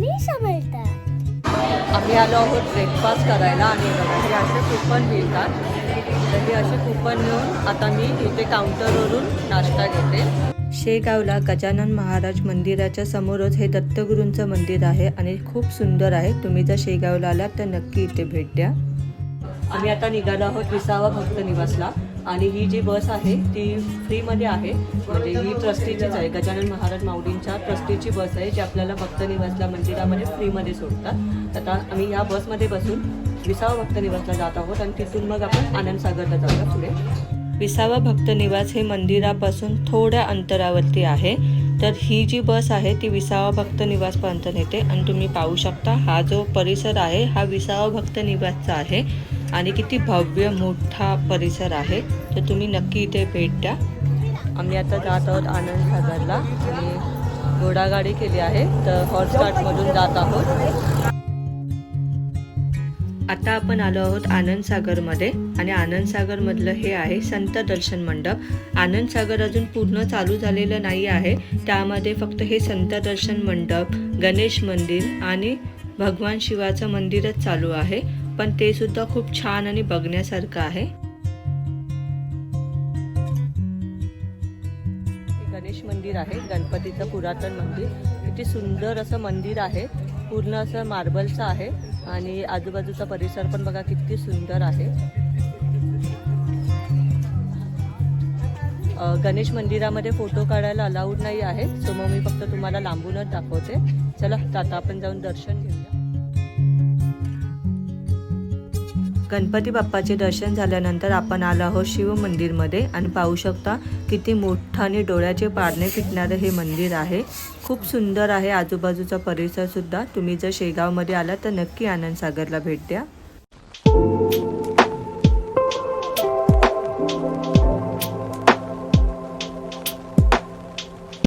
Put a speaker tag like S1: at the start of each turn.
S1: पैसा मिळतात
S2: आम्ही आलो आहोत ब्रेकफास्ट करायला आणि हे असे कुपन मिळतात. तर हे असे कुपन घेऊन आता मी इथे काउंटरवरून नाश्ता घेते. शेगावला गजानन महाराज मंदिराच्या समोरच हे दत्तगुरूंचं मंदिर आहे आणि खूप सुंदर आहे. तुम्ही जर शेगावला आलात तर नक्की इथे भेट द्या. आम्ही आता निघालो आहोत विसावा भक्त निवासला. आणि ही जी बस आहे ती फ्रीमध्ये आहे. म्हणजे ही ट्रस्टीचीच आहे. गजानन महाराज माऊलींच्या ट्रस्टीची बस आहे जी आपल्याला भक्त निवासला मंदिरामध्ये फ्रीमध्ये सोडतात. आता आम्ही या बसमध्ये बसून विसावा भक्त निवासला जात आहोत आणि तिथून मग आपण आनंदसागरला जाऊया पुढे. विसावा भक्त निवास हे मंदिरापासून थोड्या अंतरावरती आहे. तर ही जी बस आहे ती विसावा भक्त निवासपर्यंत नेते. आणि तुम्ही पाहू शकता हा जो परिसर आहे हा विसावा भक्त निवासचा आहे. आणि किती भव्य मोठा परिसर आहे. तर तुम्ही नक्की इथे भेट द्या. आम्ही आता जात आहोत आनंद सागरला. आणि घोडागाडी केली आहे. तर हॉर्स जात आहोत. आता आपण आलो आहोत आनंद सागरमध्ये. आणि आनंद सागरमधलं हे आहे संत दर्शन मंडप. आनंद सागर अजून पूर्ण चालू झालेलं नाही आहे. त्यामध्ये फक्त हे संत दर्शन मंडप गणेश मंदिर आणि भगवान शिवाचं मंदिरच चालू आहे. पण ते सुद्धा खूप छान आणि बघण्यासारखं आहे. गणेश मंदिर आहे गणपतीचं पुरातन मंदिर. किती सुंदर असं मंदिर आहे पूर्ण असं मार्बलचं आहे आणि आजूबाजूचा परिसर पण बघा किती सुंदर आहे. गणेश मंदिरामध्ये फोटो काढायला अलाउड नाही आहे सो मग मी फक्त तुम्हाला लांबूनच दाखवते. चला आता आपण जाऊन दर्शन घेऊया. गणपती बाप्पाचे दर्शन झाल्यानंतर आपण आलो आहोत शिव मंदिरमध्ये आणि पाहू शकता किती मोठं आणि डोळ्याचे पारणे फिटणारं हे मंदिर आहे. खूप सुंदर आहे. आजूबाजूचा परिसरसुद्धा तुम्ही जर शेगावमध्ये आला तर नक्की आनंद सागरला भेट द्या.